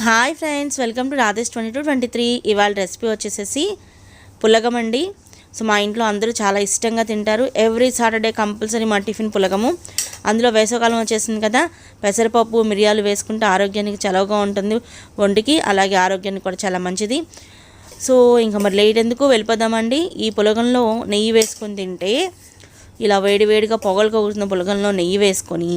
Hi friends welcome to Radhesh twenty two twenty three ఇవాళ recipe వచ్చేసేసి పులగం అండి సో మా ఇంట్లో అందరూ చాలా ఇష్టంగా తింటారు. ఎవ్రీ సాటర్డే కంపల్సరీ మా టిఫిన్ పులగము. అందులో వేసవకాలం వచ్చేసింది కదా పెసరపప్పు మిరియాలు వేసుకుంటే ఆరోగ్యానికి చలవగా ఉంటుంది ఒంటికి అలాగే ఆరోగ్యానికి కూడా చాలా మంచిది. సో ఇంకా మరి లేట్ ఎందుకు వెళ్ళిపోదామండి? ఈ పులగంలో నెయ్యి వేసుకొని తింటే ఇలా వేడివేడిగా పొగలు కగుతున్న పులగంలో నెయ్యి వేసుకొని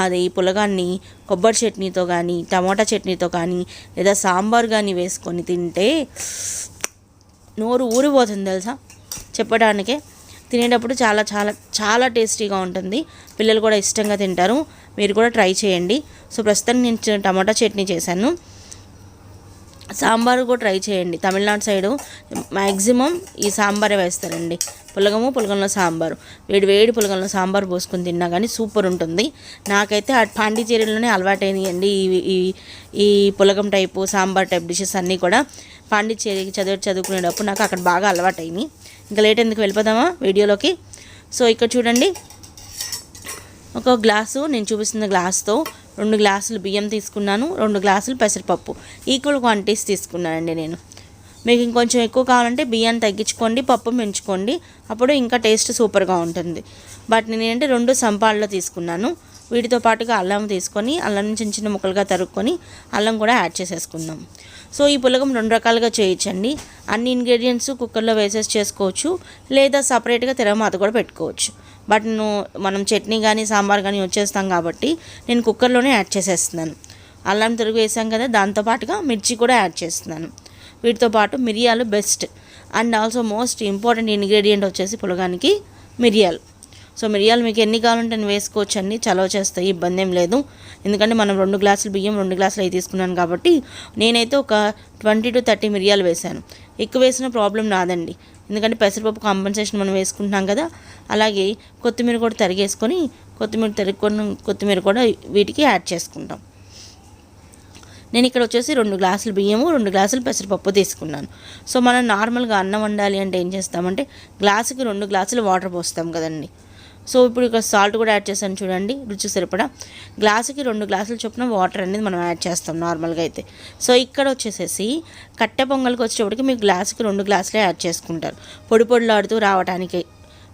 అది పులగాన్ని కొబ్బరి చట్నీతో కానీ టమాటా చట్నీతో కానీ లేదా సాంబార్ కానీ వేసుకొని తింటే నోరు ఊరిపోతుంది తెలుసా? చెప్పడానికే. తినేటప్పుడు చాలా చాలా చాలా టేస్టీగా ఉంటుంది. పిల్లలు కూడా ఇష్టంగా తింటారు. మీరు కూడా ట్రై చేయండి. సో ప్రస్తుతం నేను టమాటా చట్నీ చేశాను. సాంబార్ కూడా ట్రై చేయండి. తమిళనాడు సైడు మ్యాక్సిమం ఈ సాంబారే వేస్తారండి. పులగము పులగంలో సాంబారు. వేడి వేడి పులగంలో సాంబార్ పోసుకొని తిన్నా కానీ సూపర్ ఉంటుంది. నాకైతే ఆ పాండిచేరిలోనే అలవాటైనాయండి ఈ ఈ ఈ పులగం టైపు సాంబార్ టైప్ డిషెస్ అన్నీ కూడా పాండిచేరికి చదివి చదువుకునేటప్పుడు నాకు అక్కడ బాగా అలవాటైనవి ఇంకా లేట్ ఎందుకు వెళ్ళిపోదామా వీడియోలోకి? సో ఇక్కడ చూడండి. ఒక గ్లాసు నేను చూపిస్తున్న గ్లాస్తో రెండు గ్లాసులు బియ్యం తీసుకున్నాను రెండు గ్లాసులు పెసరపప్పు. ఈక్వల్ క్వాంటిటీస్ తీసుకున్నానండి నేను. మీకు ఇంకొంచెం ఎక్కువ కావాలంటే బియ్యాన్ని తగ్గించుకోండి పప్పు పెంచుకోండి అప్పుడు ఇంకా టేస్ట్ సూపర్గా ఉంటుంది. బట్ నేనంటే రెండు సంపాల్లో తీసుకున్నాను. వీటితో పాటుగా అల్లం తీసుకొని అల్లం చిన్న చిన్న ముక్కలుగా తరుక్కొని అల్లం కూడా యాడ్ చేసేసుకుందాం. సో ఈ పులగం రెండు రకాలుగా చేయించండి. అన్ని ఇంగ్రీడియంట్స్ కుక్కర్లో వేసేసి చేసుకోవచ్చు. లేదా సపరేట్గా తిరగమాత కూడా పెట్టుకోవచ్చు. బట్ మనం చట్నీ కానీ సాంబార్ కానీ వచ్చేస్తాం కాబట్టి నేను కుక్కర్లోనే యాడ్ చేసేస్తున్నాను. అల్లం తిరుగు వేసాం కదా దాంతోపాటుగా మిర్చి కూడా యాడ్ చేస్తున్నాను. వీటితో పాటు మిరియాలు best. And also most important ingredient వచ్చేసి పులగానికి మిరియాలు. సో మిరియాలు మీకు ఎన్ని కావాలంటే నేను వేసుకోవచ్చు అన్ని చలవ చేస్తాయి ఇబ్బంది ఏం లేదు. ఎందుకంటే మనం రెండు గ్లాసులు బియ్యం రెండు గ్లాసులు అవి తీసుకున్నాను కాబట్టి నేనైతే ఒక ట్వంటీ టు థర్టీ మిరియాలు వేశాను ఎక్కువ వేసిన ప్రాబ్లం నాదండి ఎందుకంటే పెసరపప్పు కాంపన్సేషన్ మనం వేసుకుంటున్నాం కదా అలాగే కొత్తిమీర కూడా తరిగేసుకొని కొత్తిమీర తరుగుకొని కొత్తిమీర కూడా వీటికి యాడ్ చేసుకుంటాం. నేను ఇక్కడ వచ్చేసి రెండు గ్లాసులు బియ్యము రెండు గ్లాసులు పెసరపప్పు తీసుకున్నాను. సో మనం నార్మల్గా అన్నం వండాలి అంటే ఏం చేస్తామంటే గ్లాసుకి రెండు గ్లాసులు వాటర్ పోస్తాం కదండి. సో ఇప్పుడు ఇక్కడ సాల్ట్ కూడా యాడ్ చేశాను చూడండి రుచికి సరిపడా. గ్లాసుకి రెండు గ్లాసులు చొప్పున వాటర్ అనేది మనం యాడ్ చేస్తాం నార్మల్గా అయితే. సో ఇక్కడ వచ్చేసేసి కట్టె పొంగల్కి వచ్చేటప్పటికి మీకు గ్లాసుకి రెండు గ్లాసులే యాడ్ చేసుకుంటారు. పొడి పొడిలాడుతూ రావడానికి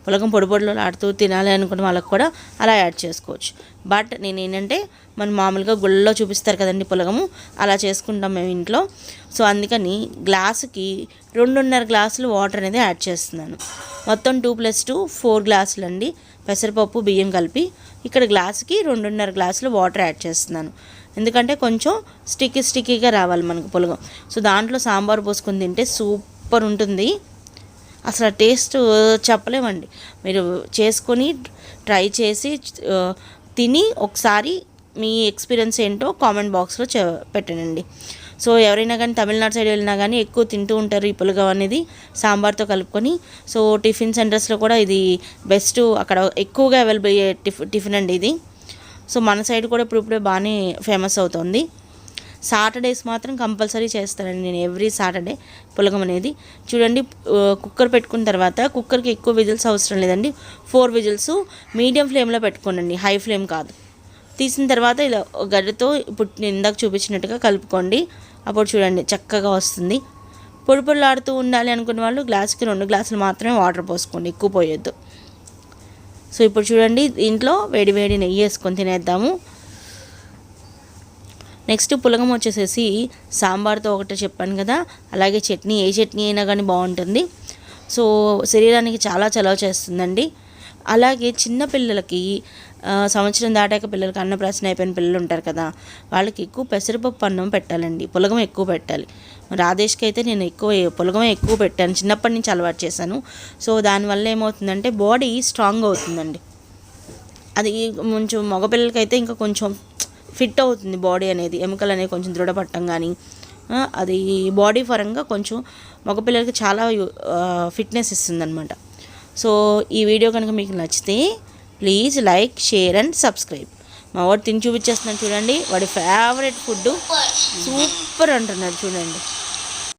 పులకం పొడి పొడిలో ఆడుతూ తినాలి అనుకున్న వాళ్ళకి కూడా అలా యాడ్ చేసుకోవచ్చు. బట్ నేను ఏంటంటే మనం మామూలుగా గుళ్ళలో చూపిస్తారు కదండి పులగము అలా చేసుకుంటాం మేము ఇంట్లో. సో అందుకని గ్లాసుకి రెండున్నర గ్లాసులు వాటర్ అనేది యాడ్ చేస్తున్నాను. మొత్తం టూ ప్లస్ టూ ఫోర్ గ్లాసులు అండి పెసరపప్పు బియ్యం కలిపి ఇక్కడ గ్లాసుకి రెండున్నర గ్లాసులు వాటర్ యాడ్ చేస్తున్నాను. ఎందుకంటే కొంచెం స్టిక్కీ స్టిక్కీగా రావాలి మనకు పులగం. సో దాంట్లో సాంబార్ పోసుకొని తింటే సూపర్ ఉంటుంది. అసలు టేస్ట్ చెప్పలేమండి. మీరు చేసుకొని ట్రై చేసి తిని ఒకసారి మీ ఎక్స్పీరియన్స్ ఏంటో కామెంట్ బాక్స్లో చె పెట్టనండి. సో ఎవరైనా కానీ తమిళనాడు సైడ్ వెళ్ళినా కానీ ఎక్కువ తింటూ ఉంటారు ఈ పులగం అనేది సాంబార్తో కలుపుకొని. సో టిఫిన్ సెంటర్స్లో కూడా ఇది బెస్ట్ అక్కడ ఎక్కువగా అవైలబుల్ అయ్యే టిఫిన్ అండి ఇది. సో మన సైడ్ కూడా ఇప్పుడు ఇప్పుడే బాగానే ఫేమస్ అవుతుంది. సాటర్డేస్ మాత్రం కంపల్సరీ చేస్తానండి నేను ఎవ్రీ సాటర్డే పులగం అనేది. చూడండి కుక్కర్ పెట్టుకున్న తర్వాత కుక్కర్కి ఎక్కువ విజిల్స్ అవసరం లేదండి. ఫోర్ విజిల్స్ మీడియం ఫ్లేమ్లో పెట్టుకోనండి హై ఫ్లేమ్ కాదు. తీసిన తర్వాత ఇలా గడ్డతో ఇప్పుడు నేను ఇందాక చూపించినట్టుగా కలుపుకోండి. అప్పుడు చూడండి చక్కగా వస్తుంది. పొడి పొడిలాడుతూ ఉండాలి అనుకున్న వాళ్ళు గ్లాస్కి రెండు గ్లాసులు మాత్రమే వాటర్ పోసుకోండి ఎక్కువ పోయొద్దు. సో ఇప్పుడు చూడండి దీంట్లో వేడి వేడి నెయ్యి వేసుకొని తినేద్దాము. నెక్స్ట్ పులగం వచ్చేసేసి సాంబార్తో ఒకటి చెప్పాను కదా అలాగే చట్నీ ఏ చట్నీ అయినా కానీ బాగుంటుంది. సో శరీరానికి చాలా చలవ చేస్తుందండి. అలాగే చిన్న పిల్లలకి సంవత్సరం దాటాక పిల్లలకి అన్నప్రాసన అయిపోయిన పిల్లలు ఉంటారు కదా వాళ్ళకి ఎక్కువ పెసరపప్పు అన్నం పెట్టాలండి. పులగం ఎక్కువ పెట్టాలి. రాధేష్కి అయితే నేను ఎక్కువ పులగమే ఎక్కువ పెట్టాను. చిన్నప్పటి నుంచి అలవాటు చేశాను. సో దానివల్ల ఏమవుతుందంటే బాడీ స్ట్రాంగ్ అవుతుందండి. అది కొంచెం మగపిల్లలకైతే ఇంకా కొంచెం ఫిట్ అవుతుంది బాడీ అనేది ఎముకలు అనేవి కొంచెం దృఢపడటం కానీ అది బాడీ పరంగా కొంచెం మగపిల్లలకి చాలా ఫిట్నెస్ ఇస్తుంది అనమాట సో ఈ వీడియో కనుక మీకు నచ్చితే please like share and subscribe. మా వాడు తిని చూపించేస్తున్నాడు చూడండి వాడి ఫేవరెట్ ఫుడ్ సూపర్ అంటున్నాడు చూడండి.